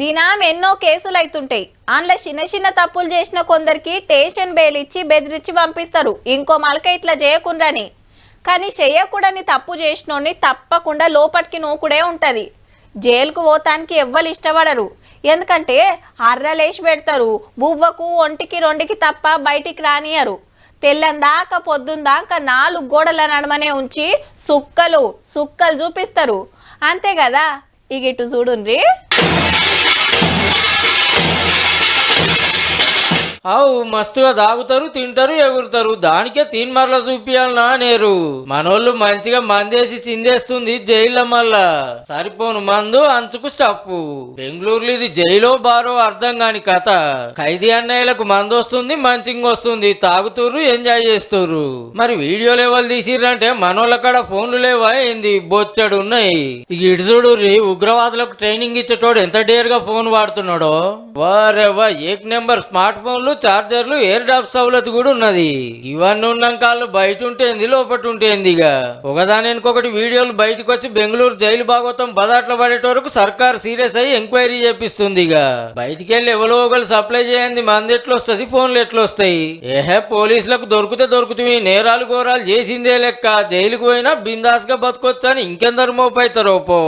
దినం ఎన్నో కేసులు అవుతుంటాయి అందులో చిన్న చిన్న తప్పులు చేసిన కొందరికి టేషన్ బెయిల్ ఇచ్చి బెదిరించి పంపిస్తారు. ఇంకో మలక ఇట్లా చేయకుండాని. కానీ చేయకూడని తప్పు చేసినోని తప్పకుండా లోపలికి నూకుడే ఉంటుంది. జైలుకు పోతానికి ఎవ్వరు ఇష్టపడరు. ఎందుకంటే అర్రలేసి పెడతారు. బువ్వకు ఒంటికి రెండుకి తప్ప బయటికి రానియరు. తెల్లందాక పొద్దుందాక నాలుగు గోడల నడమనే ఉంచి సుక్కలు సుక్కలు చూపిస్తారు. అంతే కదా? ఇక ఇటు అవు మస్తుగా తాగుతారు తింటారు ఎగురుతారు. దానికే తీన్మర్ల చూపియాలనా నేరు. మనోళ్ళు మంచిగా మందేసి చిందేస్తుంది జైల్లో మళ్ళా సరిపోను మందు అంచుకు స్టప్పు బెంగళూరులో ఇది జైలో బారో అర్థం కాని కథ. ఖైదీ అన్నయ్యలకు మందు వస్తుంది మంచిగా వస్తుంది. తాగుతుర్రు ఎంజాయ్ చేస్తుర్రు మరి వీడియోలు ఎవరు తీసిర్రంటే మనోళ్ళ కాడ ఫోన్లు లేవా ఏంది? బొచ్చడు ఉన్నాయి ఇక ఇటు చూడు ఉగ్రవాదులకు ట్రైనింగ్ ఇచ్చేటోడు ఎంత డేర్గా ఫోన్ వాడుతున్నాడో. వారే వా ఏక్ నెంబర్ స్మార్ట్ ఫోన్లు ఫోన్లు చార్జర్లు ఎయిర్ డ్రాప్ సౌలత్ కూడా ఉన్నది. ఇవన్నీ ఉన్నాక వాళ్ళు బయట ఉంటేంది లోపల ఉంటేంది ఇక ఒకదాని ఇంకొకటి వీడియోలు బయటకు వచ్చి బెంగళూరు జైలు భాగవతం బదాట్ల పడేట వరకు సర్కార్ సీరియస్ అయ్యి ఎంక్వైరీ చేపిస్తుంది ఇక బయటికి వెళ్ళి ఎవరో ఒకరు సప్లై చేయండి మంది ఎట్లా వస్తుంది ఫోన్లు ఎట్లా వస్తాయి ఏహే పోలీసులకు దొరికితే దొరుకుతుంది నేరాలు ఘోరాలు చేసిందే లెక్క. జైలుకు పోయినా బిందాస్గా బతకొచ్చని ఇంకెందరు మోపైతారో పో.